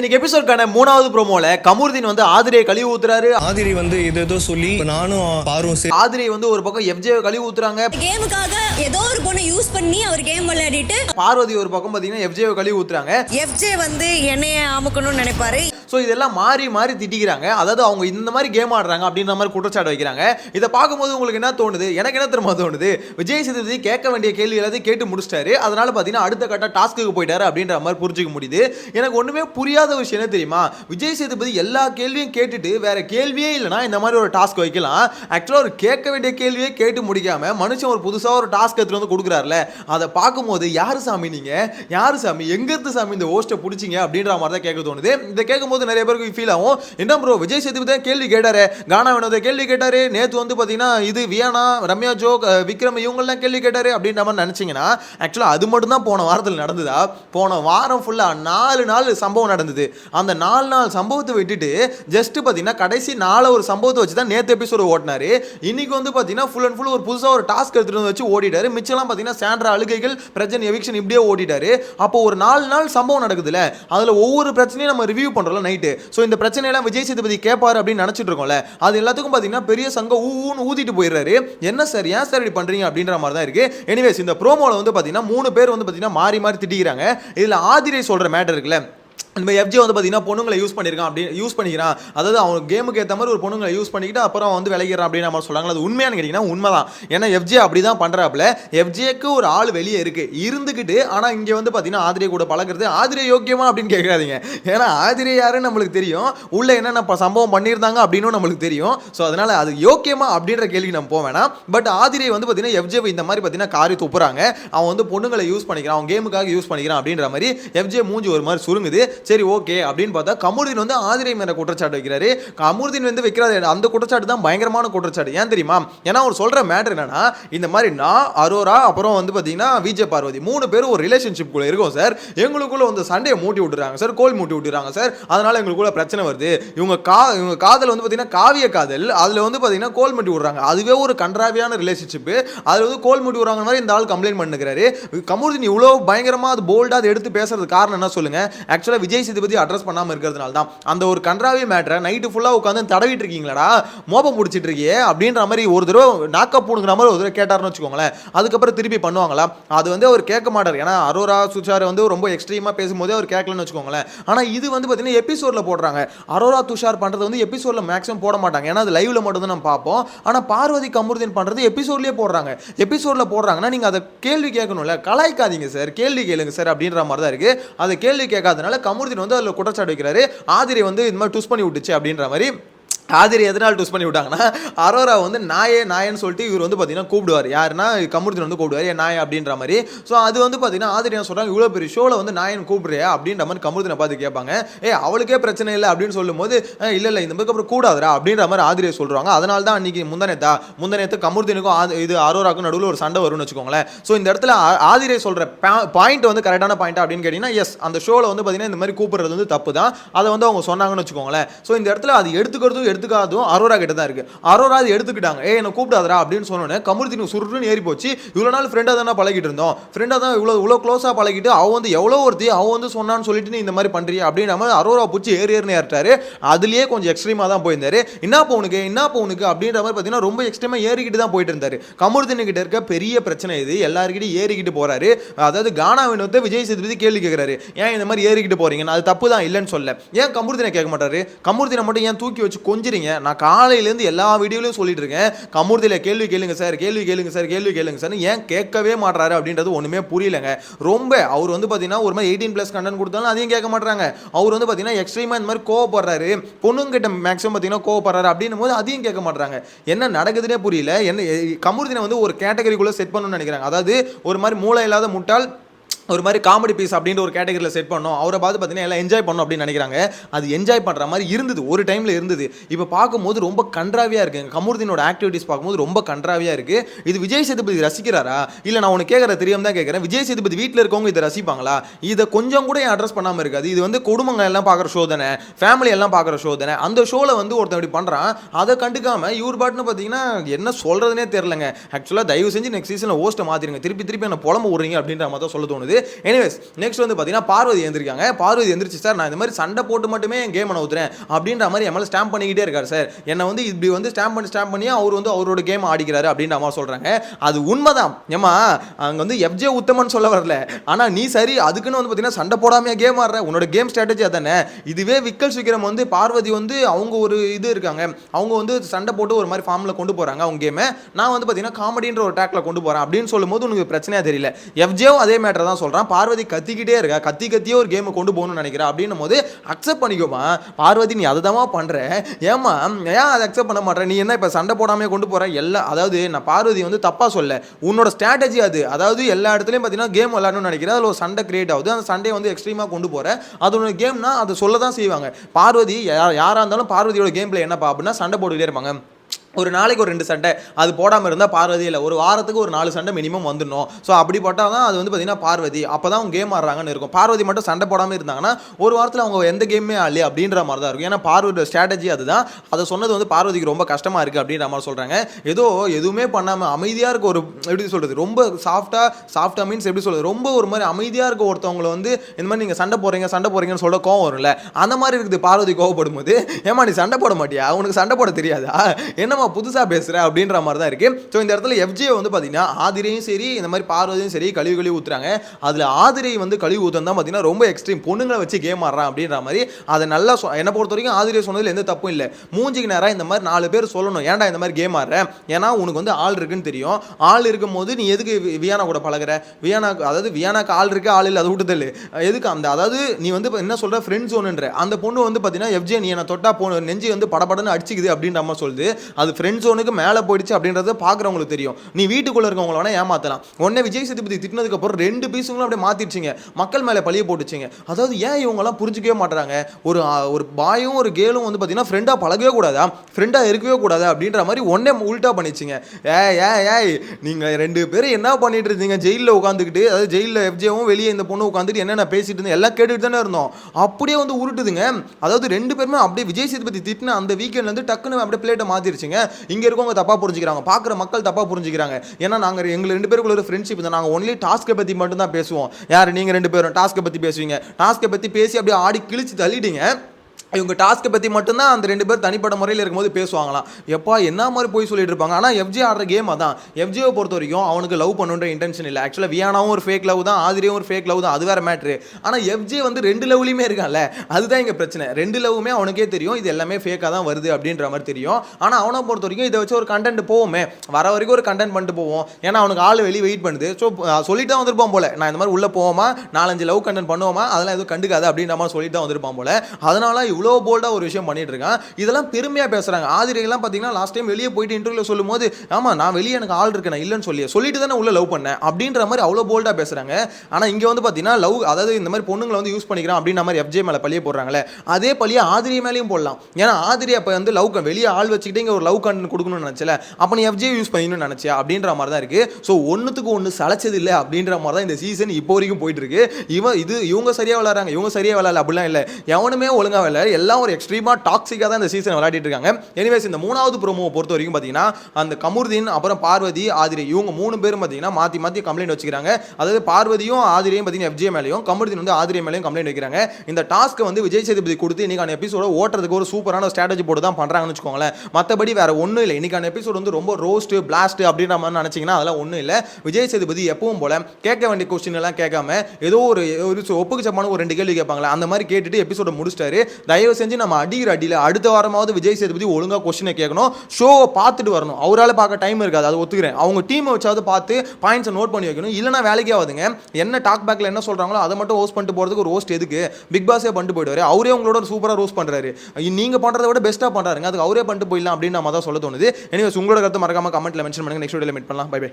இன்னைக்கு எபிசோட்கான மூணாவது ப்ரோமோல கமருதீன் வந்து ஆதிரியை கழுவி ஊத்துறாரு ஆதிரி வந்து இது ஏதோ சொல்லி நானும் பாரும் சே ஆதிரியை வந்து ஒரு பக்கம் எஃப்ஜே கழுவி ஊத்துறாங்க கேமுக்காக ஏதோ ஒரு பொண்ணை யூஸ் பண்ணி அவர் கேம் விளையாடிட்டு பார்வதி ஒரு பக்கம் பாத்தீங்கன்னா எஃப்ஜே கழுவி ஊத்துறாங்க எஃப்ஜே வந்து என்னைய அமுக்கணும்னு நினைப்பாரு. ஸோ இதெல்லாம் மாறி மாறி திட்டிக்கிறாங்க. அதாவது அவங்க இந்த மாதிரி கேம் ஆடுறாங்க அப்படின்ற மாதிரி குற்றச்சாட்டு வைக்கிறாங்க. இதை பார்க்கும்போது உங்களுக்கு என்ன தோணுது? எனக்கு என்ன தெரியுமா தோணுது? விஜய் சேதுபதி கேட்க வேண்டிய கேள்வி எல்லாத்தையும் கேட்டு முடிச்சிட்டாரு. அதனால பார்த்தீங்கன்னா அடுத்த கட்ட டாஸ்க்கு போயிட்டாரு அப்படின்ற மாதிரி புரிஞ்சுக்க முடியுது. எனக்கு ஒன்றுமே புரியாத விஷயம் என்ன தெரியுமா? விஜய் சேதுபதி எல்லா கேள்வியும் கேட்டுட்டு வேற கேள்வியே இல்லைனா இந்த மாதிரி ஒரு டாஸ்க் வைக்கலாம். ஆக்சுவலாக ஒரு கேட்க வேண்டிய கேள்வியே கேட்டு முடிக்காம மனுஷன் ஒரு புதுசாக ஒரு டாஸ்க் எடுத்துகிட்டு வந்து கொடுக்குறாருல. அதை பார்க்கும்போது யார் சாமி நீங்கள் யார் சாமி? எங்கேருந்து சாமி இந்த ஹோஸ்ட்டை பிடிச்சிங்க அப்படின்ற மாதிரி தான் கேட்க தோணுது. இதை கேட்கும்போது நிறைய பேருக்கு ஃபீல் ஆகும். என்ன ப்ரோ விஜய் சேதுபதி தான் கேள்வி கேட்டாரு. கானா வினோத கேள்வி கேட்டாரு. நேத்து வந்து பாத்தீங்கன்னா இது வியானா ரம்யா ஜோக் விக்ரம் இவங்கெல்லாம் கேள்வி கேட்டாரு அப்படின்ற மாதிரி நினைச்சீங்கன்னா ஆக்சுவலாக அது மட்டும் தான் போன வாரத்தில் நடந்ததா? போன வாரம் ஃபுல்லாக நாலு நாள் சம்பவம் நடந்தது. அந்த நாலு நாள் சம்பவத்தை விட்டுட்டு ஜஸ்ட் பார்த்தீங்கன்னா கடைசி நாளை ஒரு சம்பவத்தை வச்சு தான் நேற்று எபிசோடு ஓட்டினாரு. இன்னைக்கு வந்து பார்த்தீங்கன்னா ஃபுல் அண்ட் ஃபுல் ஒரு புதுசாக ஒரு டாஸ்க் எடுத்துட்டு வந்து வச்சு ஓடிட்டாரு. மிச்சம்லாம் பார்த்தீங்கன்னா சாண்ட்ரா அழுகைகள் பிரச்சனை எவிக்ஷன் இப்படியே ஓடிட்டாரு. அப்போ ஒரு நாலு நாள் சம்பவம் நடக்குதுல்ல? அதில் ஒவ்வொரு பிரச்சனையும் நம்ம ரிவ்யூ பண்ணுறோம்ல நைட்டு ஸோ இந்த பிரச்சனையெல்லாம் விஜய் சேதுபதி கேட்பார் அப்படின்னு நினச்சிட்டு இருக்கோம்ல அது எல்லாத்துக்கும் பார்த்தீங்கன்னா பெரிய சங்கம் ஊன்னு ஊதிட்டு போயிடுறாரு. என்ன சார் ஏன் சார் இப்படி பண்ணுறீங்க அப்படின்ற மாதிரி தான் இருக்கு. எனிவேஸ் இந்த ப்ரோமோவில் வந்து பார்த்தீங்கன்னா மூணு பேர் வந்து பார்த்தீங்கன்னா மாறி மாறி திட்டிக்கிறாங்க. இதில் ஆதிரை சொல்கிற மேட்டர் இருக்குல்ல இந்த எஃப்ஜி வந்து பார்த்தீங்கன்னா பொண்ணுங்களை யூஸ் பண்ணியிருக்கான் அப்படி யூஸ் பண்ணிக்கிறான். அதாவது அவன் கேமுக்கு ஏற்ற மாதிரி ஒரு பொண்ணுங்களை யூஸ் பண்ணிக்கிட்டு அப்புறம் வந்து விளையிறான் அப்படின்னு நம்ம சொல்கிறாங்க அது உண்மையானு கேட்டிங்கன்னா உண்மைதான். ஏன்னா எஃப்ஜி அப்படி தான் பண்ணுறாப்புல எஃப்ஜேக்கு ஒரு ஆள் வெளியே இருக்கு. இருந்துக்கிட்டு ஆனால் இங்கே வந்து பார்த்தீங்கன்னா ஆதிரியை கூட பழகிறது ஆதிரியை யோக்கியமா அப்படின்னு கேட்காதீங்க. ஏன்னா ஆதிரியை யாருன்னு நம்மளுக்கு தெரியும். உள்ள என்னென்ன சம்பவம் பண்ணியிருந்தாங்க அப்படின்னு நம்மளுக்கு தெரியும். ஸோ அதனால அது யோக்கியமா அப்படின்ற கேள்வி நம்ம போவேனா பட் ஆதிரியை வந்து பார்த்தீங்கன்னா எஃப்ஜே இந்த மாதிரி பார்த்தீங்கன்னா காரி துப்புறாங்க. அவன் வந்து பொண்ணுங்களை யூஸ் பண்ணிக்கிறான். அவன் கேமுக்காக யூஸ் பண்ணிக்கிறான் அப்படின்ற மாதிரி எஃப்ஜே மூஞ்சி ஒரு மாதிரி சுருங்குது. சரி ஓகே. அப்படின்னு பார்த்தா கமுருதீன் வந்து ஆதிரை மேல குற்றச்சாட்டு வைக்கிறாரு. கமுருதீன் வந்து வைக்கிறாரு அந்த குற்றச்சாட்டு தான் பயங்கரமான குற்றச்சாட்டு. ஏன் தெரியுமா? ஏன்னா அவர் சொல்ற மேட்டர் என்னன்னா இந்த மாதிரி நான் அரோரா அப்புறம் வந்து பார்த்தீங்கன்னா விஜய் பார்வதி மூணு பேரும் ஒரு ரிலேஷன்ஷிப் குள்ள இருக்கோம் சார் எங்களுக்குள்ள வந்து சண்டையை மூட்டி விட்டுறாங்க சார் கோல் மூட்டி விட்டுறாங்க சார் அதனால எங்களுக்குள்ள பிரச்சனை வருது. இவங்க கா இவங்க காதல் வந்து பார்த்தீங்கன்னா காவிய காதல். அதில் வந்து பார்த்தீங்கன்னா கோல் மூட்டி விடுறாங்க. அதுவே ஒரு கன்றாவியான ரிலேஷன்ஷிப் அதில் வந்து கோல் மூட்டி விடுறாங்க மாதிரி இந்த ஆள் கம்ப்ளைண்ட் பண்ணுகிறாரு. கமுருதீன் இவ்வளோ பயங்கரமாக அது போல்டாக அதை எடுத்து பேசுறது காரணம் என்ன சொல்லுங்க? ஆக்சுவலாக விஜய் சேதுபதி அட்ரஸ் பண்ணாமல் இருக்கிறதுனால தான். அந்த ஒரு கன்றாவே மேட்டரை நைட்டு ஃபுல்லாக உட்காந்து தடவிட்டு இருக்கீங்களாடா? மோபம் பிடிச்சிட்டு இருக்கியே? அப்படின்ற மாதிரி ஒரு தடவை நாக்க பூணுங்கிற மாதிரி ஒரு தடவை கேட்டார்னு வச்சுக்கோங்களேன். அதுக்கப்புறம் திருப்பி பண்ணுவாங்களா? அது வந்து அவர் கேட்க மாட்டார். ஏன்னா அரோரா துஷார் வந்து ரொம்ப எக்ஸ்ட்ரீமாக பேசும்போதே அவர் கேட்கலன்னு வச்சுக்கோங்களேன். ஆனால் இது வந்து பார்த்தீங்கன்னா எபிசோடில் போடுறாங்க. அரோரா துஷார் பண்ணுறது வந்து எபிசோடில் மேக்ஸிமம் போட மாட்டாங்க. ஏன்னா அது லைவ்ல மட்டும் தான் நம்ம பார்ப்போம். ஆனால் பார்வதி கமருதீன் பண்ணுறது எபிசோட்லேயே போடுறாங்க. எபிசோடில் போடுறாங்கன்னா நீங்கள் அதை கேள்வி கேட்கணும்ல. கலாய்க்காதீங்க சார் கேள்வி கேளுங்க சார் அப்படின்ற மாதிரி தான் இருக்குது அதை கேள்வி கேட்காதனால கமருதீன் வந்து அதில் குற்றச்சாட்டு வைக்கிறாரு. ஆதிரை வந்து இந்த மாதிரி டூஸ் பண்ணி விட்டுச்சு அப்படின்ற மாதிரி ஆதிரி எதனால் டூஸ் பண்ணி விட்டாங்கன்னா அரோரா வந்து நாயே நாயன்னு சொல்லிட்டு இவர் வந்து பார்த்தீங்கன்னா கூப்பிடுவார். யாருன்னா கமருதீன் வந்து கூப்பிடுவார். ஏன் நாய் அப்படின்ற மாதிரி. ஸோ அது வந்து பார்த்தீங்கன்னா ஆதிரி சொல்கிறாங்க இவ்வளோ பெரிய ஷோவில் வந்து நாயன் கூப்பிடுறியா? அப்படின்ற மாதிரி கமருதீனை பார்த்து கேட்பாங்க. ஏ அவளுக்கே பிரச்சனை இல்லை அப்படின்னு சொல்லும்போது இல்லை இல்லை இந்த மாதிரி அப்புறம் கூடாதுரா அப்படின்ற மாதிரி ஆதிரியை சொல்கிறாங்க அதனால தான் அன்றைக்கி முந்தனேத்தா முந்தனேத்து கமருதீனுக்கும் இது அரோராக்கும் நடுவில் ஒரு சண்டை வரும்னு வச்சுக்கோங்களேன். ஸோ இந்த இடத்துல ஆதிரியை சொல்கிற பாயிண்ட் வந்து கரெக்டான பாயிண்ட் அப்படின்னு கேட்டிங்கன்னா எஸ் அந்த ஷோவில் வந்து பார்த்தீங்கன்னா இந்த மாதிரி கூப்பிடுறது வந்து தப்பு தான். அதை வந்து அவங்க சொன்னாங்கன்னு வச்சுக்கோங்களேன். ஸோ இந்த இடத்துல அது எடுத்துக்கிறதும் எடுத்துக்காதும் அரோரா கிட்ட தான் இருக்கு. அரோரா அது எடுத்துக்கிட்டாங்க. ஏ என்ன கூப்பிடாதரா அப்படின்னு சொன்னோன்னே கமருதீன் சுருன்னு ஏறி போச்சு. இவ்வளோ நாள் ஃப்ரெண்டாக தானே பழகிட்டு இருந்தோம். ஃப்ரெண்டாக தான் இவ்வளோ இவ்வளோ க்ளோஸாக பழகிட்டு அவன் வந்து எவ்வளோ ஒருத்தி அவன் வந்து சொன்னான்னு சொல்லிட்டு நீ இந்த மாதிரி பண்ணுறியா அப்படின்னு நம்ம அரோரா பிடிச்சி ஏறி ஏறினு ஏறிட்டாரு. அதுலேயே கொஞ்சம் எக்ஸ்ட்ரீமாக தான் போயிருந்தாரு. என்ன போனுக்கு என்ன போனுக்கு அப்படின்ற மாதிரி பார்த்தீங்கன்னா ரொம்ப எக்ஸ்ட்ரீமாக ஏறிக்கிட்டு தான் போயிட்டு இருந்தார். கமருதீன் கிட்ட இருக்க பெரிய பிரச்சனை இது. எல்லாருக்கிட்டையும் ஏறிக்கிட்டு போகிறாரு அதாவது கானா வினோத்தை விஜய் சேதுபதி கேள்வி கேட்குறாரு ஏன் இந்த மாதிரி ஏறிக்கிட்டு போறீங்க அது தப்பு தான் இல்லைன்னு சொல்ல ஏன் கமருதீனை கேட்க மாட்டாரு? கமருதீனை மட்டும் ஏன் தூக்கி வச்சு கொஞ்சம் கொஞ்சிறீங்க நான் காலையிலேருந்து எல்லா வீடியோலையும் சொல்லிட்டு இருக்கேன் கமருதியில் கேள்வி கேளுங்க சார் கேள்வி கேளுங்க சார் கேள்வி கேளுங்க சார் ஏன் கேட்கவே மாட்றாரு அப்படின்றது ஒன்றுமே புரியலங்க. ரொம்ப அவர் வந்து பார்த்தீங்கன்னா ஒரு மாதிரி எயிட்டீன் ப்ளஸ் கண்டென்ட் கொடுத்தாலும் அதையும் கேட்க மாட்றாங்க. அவர் வந்து பார்த்தீங்கன்னா எக்ஸ்ட்ரீமாக இந்த மாதிரி கோவப்படுறாரு. பொண்ணுங்கிட்ட மேக்ஸிமம் பார்த்தீங்கன்னா கோவப்படுறாரு அப்படின்னும் போது அதையும் கேட்க மாட்றாங்க. என்ன நடக்குதுன்னே புரியல. என்ன கமுர்தினை வந்து ஒரு கேட்டகரிக்குள்ளே செட் பண்ணணும்னு நினைக்கிறாங்க. அதாவது ஒரு மாதிரி மூளை இல்லாத முட்டாள் ஒரு மாதிரி காமெடி பீஸ் அப்படின்ற ஒரு கேட்டகரியில் செட் பண்ணோம். அவரை பார்த்து பார்த்தீங்கன்னா எல்லாம் என்ஜாய் பண்ணோம் அப்படின்னு நினைக்கிறாங்க. அது என்ஜாய் பண்ணுற மாதிரி இருந்தது. ஒரு டைமில் இருந்தது. இப்போ பார்க்கும்போது ரொம்ப கன்றாவியாக இருக்குது கமருதீனோட ஆக்டிவிட்டிஸ் பார்க்கும்போது ரொம்ப கன்றாவியாக இருக்குது இது விஜய் சேதுபதி ரசிக்கிறாரா? இல்லை நான் உனக்கு கேட்குற தெரியும் தான் கேட்குறேன் விஜய் சேதுபதி வீட்டில் இருக்கவங்க இதை ரசிப்பாங்களா? இதை கொஞ்சம் கூட ஏன் அட்ரஸ் பண்ணாமல் இருக்காது? இது வந்து குடும்பங்கள் எல்லாம் பார்க்குற ஷோ தானே. ஃபேமிலி எல்லாம் பார்க்குற ஷோ தானே. அந்த ஷோவில் வந்து ஒருத்தன் இப்படி பண்ணுறான் அதை கண்டுக்காமல் இவர் பாட்டுன்னு பார்த்தீங்கன்னா என்ன சொல்கிறதுனே தெரிலங்க ஆக்சுவலாக தயவு செஞ்சு நெக்ஸ்ட் சீசனில் ஓஸ்ட்டை மாற்றிருங்க திருப்பி திருப்பி என்ன புலம்பு விடுறீங்க அப்படின்ற மாதிரி தான் சொல்ல தோணுது. எனிவேஸ் நெக்ஸ்ட் வந்து பார்த்தீங்கன்னா பார்வதி எழுந்திருக்காங்க பார்வதி எந்திரிச்சு சார் நான் இந்த மாதிரி சண்டை போட்டு மட்டுமே என் கேம் ஊத்துறேன் அப்படின்ற மாதிரி என் ஸ்டாம்ப் பண்ணிக்கிட்டே இருக்கார் சார் என்னை வந்து இப்படி வந்து ஸ்டாம்ப் பண்ணி ஸ்டாம்ப் பண்ணி அவர் வந்து அவரோட கேம் ஆடிக்கிறாரு அப்படின்ற மாதிரி சொல்கிறாங்க அது உண்மைதான். ஏமா அங்கே வந்து எஃப்ஜே உத்தமன் சொல்ல வரல. ஆனால் நீ சரி அதுக்குன்னு வந்து பார்த்தீங்கன்னா சண்டை போடாமையா கேம் ஆடுற? உன்னோட கேம் ஸ்ட்ராட்டஜி அதானே? இதுவே விக்கல் விக்ரம் வந்து பார்வதி வந்து அவங்க ஒரு இது இருக்காங்க. அவங்க வந்து சண்டை போட்டு ஒரு மாதிரி ஃபார்மில் கொண்டு போகிறாங்க அவங்க கேமை நான் வந்து பார்த்தீங்கன்னா காமெடின்ற ஒரு ட்ராக்ல கொண்டு போகிறேன் அப்படின்னு சொல்லும்போது உனக்கு பிரச்சனையாக தெரியல. எஃப்ஜேவும் அதே மேட்டர் தான் சொல்கிறேன் பார்வதி கத்திக்கிட்டே இருக்கா கத்தி கத்தியே ஒரு கேமை கொண்டு போகணும்னு நினைக்கிறா. அப்படின்னும் போது அக்செப்ட் பண்ணிக்கோமா பார்வதி நீ அதை தான் பண்ணுற ஏமா ஏன் அதை அக்செப்ட் பண்ண மாட்டேன் நீ என்ன இப்போ சண்டை போடாமே கொண்டு போகிற எல்லா அதாவது நான் பார்வதி வந்து தப்பாக சொல்ல உன்னோட ஸ்ட்ராட்டஜி அது. அதாவது எல்லா இடத்துலையும் பார்த்தீங்கன்னா கேம் விளாடணும்னு நினைக்கிறேன். அதில் ஒரு சண்டை கிரியேட் ஆகுது. அந்த சண்டையை வந்து எக்ஸ்ட்ரீமாக கொண்டு போகிறேன் அதோட கேம்னா அதை சொல்ல தான் செய்வாங்க. பார்வதி யாராக இருந்தாலும் பார்வதியோட கேம் பிளே என்னப்பா? அப்படின்னா சண்டை போட்டுக்கிட்டே இருப்பாங்க. ஒரு நாளைக்கு ஒரு ரெண்டு சண்டை. அது போடாமல் இருந்தால் பார்வதி இல்லை. ஒரு வாரத்துக்கு ஒரு நாலு சண்டை மினிமம் வந்துடணும். ஸோ அப்படி போட்டால் தான் அது வந்து பார்த்தீங்கன்னா பார்வதி. அப்போ தான் அவங்க கேம் ஆடுறாங்கன்னு இருக்கும். பார்வதி மட்டும் சண்டை போடாமல் இருந்தாங்கன்னா ஒரு வாரத்தில் அவங்க எந்த கேமே ஆடலையே அப்படின்ற மாதிரி தான் இருக்கும். ஏன்னா பார்வதியோட ஸ்ட்ராட்டஜி அதுதான். அதை சொன்னது வந்து பார்வதிக்கு ரொம்ப கஷ்டமாக இருக்குது அப்படின்ற மாதிரி சொல்கிறாங்க ஏதோ எதுவுமே பண்ணாமல் அமைதியாக இருக்க ஒரு எப்படி சொல்கிறது ரொம்ப சாஃப்டாக சாஃப்டாக மீன்ஸ் எப்படி சொல்கிறது ரொம்ப ஒரு மாதிரி அமைதியாக இருக்க ஒருத்தவங்களை வந்து இந்த மாதிரி நீங்கள் சண்டை போடுறீங்க சண்டை போகிறீங்கன்னு சொல்ல கோவம் வரும்ல. அந்த மாதிரி இருக்குது பார்வதி கோவப்படும் போது ஏமா நீ சண்டை போட மாட்டியா? உனக்கு சண்டை போட தெரியாதா? என்ன என்னம்மா புதுசாக பேசுகிற அப்படின்ற மாதிரி தான் இருக்குது ஸோ இந்த இடத்துல எஃப்ஜே வந்து பார்த்தீங்கன்னா ஆதிரையும் சரி இந்த மாதிரி பார்வதியும் சரி கழிவு கழுவி ஊற்றுறாங்க அதில் ஆதிரை வந்து கழுவி ஊற்றம் தான் பார்த்தீங்கன்னா ரொம்ப எக்ஸ்ட்ரீம் பொண்ணுங்களை வச்சு கேம் ஆடுறான் அப்படின்ற மாதிரி. அதை நல்லா சொ- என்னை பொறுத்த வரைக்கும் ஆதிரை சொன்னதில் எந்த தப்பும் இல்லை. மூஞ்சிக்கு நேராக இந்த மாதிரி நாலு பேர் சொல்லணும். ஏன்டா இந்த மாதிரி கேம் ஆடுறேன் ஏன்னா உனக்கு வந்து ஆள் இருக்குன்னு தெரியும். ஆள் இருக்கும் போது நீ எதுக்கு வியானா கூட பழகுற? வியானா அதாவது வியானாக்கு ஆள் இருக்கு ஆள் இல்லை அதை விட்டுதல் எதுக்கு அந்த அதாவது நீ வந்து என்ன சொல்கிற ஃப்ரெண்ட் ஜோனுன்ற அந்த பொண்ணு வந்து பார்த்தீங்கன்னா எஃப்ஜே நீ என்னை தொட்டா போ நெஞ்சு வந்து படபடன்னு அடிச்சிக்குது அப்படின்ற மாதிரி சொல்லுது. அது ஃப்ரெண்ட் ஜோனுக்கு மேலே போயிடுச்சு அப்படின்றத பார்க்குறவங்களுக்கு தெரியும். நீ வீட்டுக்குள்ளே இருக்கவங்கள வேணால் ஏமாற்றலாம் உடனே விஜய் சேதுபதி திட்டினதுக்கு அப்புறம் ரெண்டு பீஸுங்களும் அப்படியே மாற்றிடுச்சிங்க மக்கள் மேலே பழிய போட்டுச்சிங்க. அதாவது ஏன் இவங்கெல்லாம் புரிஞ்சுக்கவே மாட்டுறாங்க ஒரு ஒரு பாயும் ஒரு கேலும் வந்து பார்த்தீங்கன்னா ஃப்ரெண்டாக பழகவே கூடாதா? ஃப்ரெண்டாக இருக்கவே கூடாது? அப்படின்ற மாதிரி ஒன்னே உல்ட்டா பண்ணிச்சிங்க. ஏ ஏ ஏய் நீங்கள் ரெண்டு பேரும் என்ன பண்ணிட்டு இருந்தீங்க? ஜெயிலில் உட்காந்துக்கிட்டு அதாவது ஜெயிலில் எஃப்ஜேவும் வெளியே இந்த பொண்ணு உட்காந்துட்டு என்னென்ன பேசிட்டு இருந்தேன் எல்லாம் கேட்டுட்டு தானே இருந்தோம். அப்படியே வந்து உருட்டுதுங்க. அதாவது ரெண்டு பேருமே அப்படியே விஜய் சேதுபதி திட்டின அந்த வீக்கெண்ட்லேருந்து டக்குன்னு அப்படியே பிளேட்டை மாற்றிருச்சுங்க இங்கே இருக்கவங்க தப்பாக புரிஞ்சுக்கிறாங்க. பார்க்குற மக்கள் தப்பாக புரிஞ்சுக்கிறாங்க. ஏன்னா நாங்கள் எங்கள் ரெண்டு பேருக்குள்ள ஒரு ஃப்ரெண்ட்ஷிப் தான் நாங்கள் ஒன்லி டாஸ்க்கை பற்றி மட்டும் தான் பேசுவோம். யார் நீங்கள் ரெண்டு பேரும் டாஸ்க்கை பற்றி பேசுவீங்க. டாஸ்க்கை பற்றி பேசி அப்படியே ஆடி கிழிச்சு தள்ளிட்டீங்க இவங்க டாஸ்க்கை பற்றி மட்டும்தான் அந்த ரெண்டு பேர் தனிப்பட்ட முறையில் இருக்கும்போது பேசுவாங்களாம். எப்பா என்ன மாதிரி போய் சொல்லிட்டு இருப்பாங்க? ஆனால் எஃப்ஜி ஆடுற கேம் அதான். எஃப்ஜியை பொறுத்த வரைக்கும் அவனுக்கு லவ் பண்ணுன்ற இன்டென்ஷன் இல்லை. ஆக்சுவலாக வியானாவும் ஒரு ஃபேக் லவ் தான் ஆதிரியும் ஒரு ஃபேக் லவ் தான். அது வேறு மேட்ரு ஆனால் எஃப்ஜி வந்து ரெண்டு லவ்லையுமே இருக்கான்ல. அதுதான் இங்கே பிரச்சனை. ரெண்டு லவ்வுமே அவனுக்கே தெரியும். இது எல்லாமே ஃபேக்காக தான் வருது அப்படின்ற மாதிரி தெரியும். ஆனால் அவனை பொறுத்த வரைக்கும் இதை வச்சு ஒரு கண்டென்ட் போவோமே. வர வரைக்கும் ஒரு கண்டென்ட் பண்ணிட்டு போவோம். ஏன்னா அவனுக்கு ஆள் வெளியே வெயிட் பண்ணுது. ஸோ சொல்லிட்டு தான் வந்திருப்பான் போல. நான் இந்த மாதிரி உள்ளே போவோமா? நாலஞ்சு லவ் கண்டென்ட் பண்ணுவோமா? அதெல்லாம் எதுவும் கண்டுக்காது அப்படின்ற மாதிரி சொல்லிட்டு தான் வந்திருப்பான் போல. அதனால இவ்வளோ போல்டாக ஒரு விஷயம் பண்ணிட்டு இருக்கான். இதெல்லாம் பெருமையாக பேசுகிறாங்க ஆதிரியெல்லாம் பார்த்தீங்கன்னா லாஸ்ட் டைம் வெளியே போயிட்டு இன்டர்வியூ சொல்லும்போது ஆமாம் நான் வெளியே எனக்கு ஆள் இருக்கு நான் இல்லைன்னு சொல்லி சொல்லிட்டு தானே உள்ள லவ் பண்ணேன். அப்படின்ற மாதிரி அவ்வளோ போல்டாக பேசுகிறாங்க ஆனால் இங்கே வந்து பார்த்தீங்கன்னா லவ் அதாவது இந்த மாதிரி பொண்ணுங்களை வந்து யூஸ் பண்ணிக்கிறான் அப்படின்ற மாதிரி எஃப்ஜே மேலே பழிய போடுறாங்களே அதே பழியை ஆதிரிய மேலேயும் போடலாம். ஏன்னா ஆதிரி அப்போ வந்து லவ் வெளியே ஆள் வச்சுக்கிட்டு இங்கே ஒரு லவ் கண்டென்ட் கொடுக்கணும்னு நினச்சல. அப்போ நீ எஃப்ஜே யூஸ் பண்ணணும்னு நினச்சியா? அப்படின்ற மாதிரி தான் இருக்குது ஸோ ஒன்றுத்துக்கு ஒன்று சளைச்சது இல்லை அப்படின்ற மாதிரி தான் இந்த சீசன் இப்போ வரைக்கும் போயிட்டு இருக்கு. இவன் இது இவங்க சரியாக விளாட்றாங்க இவங்க சரியாக விளாட்ல அப்படிலாம் இல்லை. எவனுமே ஒழுங்காக விளையாட எல்லாம் ஒரு எக்ஸ்ட்ரீமாக டாக்ஸிக்காக தான் இந்த சீசன் விளையாடிட்டு இருக்காங்க. எனிவேஸ் இந்த மூணாவது ப்ரோமோவை பொறுத்த வரைக்கும் பார்த்தீங்கன்னா அந்த கமுர்தீன் அப்புறம் பார்வதி ஆதிரி இவங்க மூணு பேரும் பார்த்தீங்கன்னா மாற்றி மாற்றி கம்ப்ளைண்ட் வச்சுக்கிறாங்க. அதாவது பார்வதியும் ஆதிரியும் பார்த்தீங்கன்னா எஃப்ஜே மேலேயும் கமுர்தீன் வந்து ஆதிரி மேலேயும் கம்ப்ளைண்ட் வைக்கிறாங்க. இந்த டாஸ்க்கு வந்து விஜய் சேதுபதி கொடுத்து இன்னைக்கான எபிசோட ஓட்டுறதுக்கு ஒரு சூப்பரான ஸ்ட்ராட்டஜி போட்டு தான் பண்ணுறாங்கன்னு வச்சுக்கோங்களேன். மற்றபடி வேற ஒன்றும் இல்லை. இன்னைக்கான எபிசோட் வந்து ரொம்ப ரோஸ்ட்டு பிளாஸ்ட் அப்படின்ற மாதிரி நினச்சிங்கன்னா அதெல்லாம் ஒன்றும் இல்லை. விஜய் சேதுபதி எப்பவும் போல கேட்க வேண்டிய கொஸ்டின் எல்லாம் கேட்காம ஏதோ ஒரு ஒரு ஒப்புக்கு சப்பான ஒரு ரெண்டு கேள்வி கேட்பாங்களே அந்த மாதிரி கேட்டுட்டு எபிசோட முடிச்சிட்டாரு. தயவு செஞ்சு நம்ம அடிக்கிற அடியில் அடுத்த வாரமாவது விஜய் சேதுபதி ஒழுங்காக கொஸ்டினை கேட்கணும். ஷோவை பார்த்துட்டு வரணும். அவரால் பார்க்க டைம் இருக்காது. அதை ஒத்துக்கிறேன். அவங்க டீமை வச்சாவது பார்த்து பாயிண்ட்ஸை நோட் பண்ணி வைக்கணும். இல்லைனா வேலைக்கே ஆகுதுங்க என்ன டாக் பேக்கில் என்ன சொல்கிறாங்களோ அதை மட்டும் ஹோஸ்ட் பண்ணிட்டு போகிறதுக்கு ஒரு ஹோஸ்ட் எதுக்கு? பிக் பாஸே பண்ணிட்டு போயிடுவார். அவரே உங்களோட சூப்பராக ரோஸ் பண்ணுறாரு நீங்கள் பண்ணுறத விட பெஸ்ட்டாக பண்ணுறாருங்க அதுக்கு அவரே பண்ணிட்டு போயிடலாம் அப்படின்னு நம்ம தான் சொல்ல தோணுது. எனிவேஸ் உங்களோட கருத்து மறக்காம கமெண்ட்டில் மென்ஷன் பண்ணுங்க. நெக்ஸ்ட் வீடியோவில் மீட் பண்ணலாம். Bye by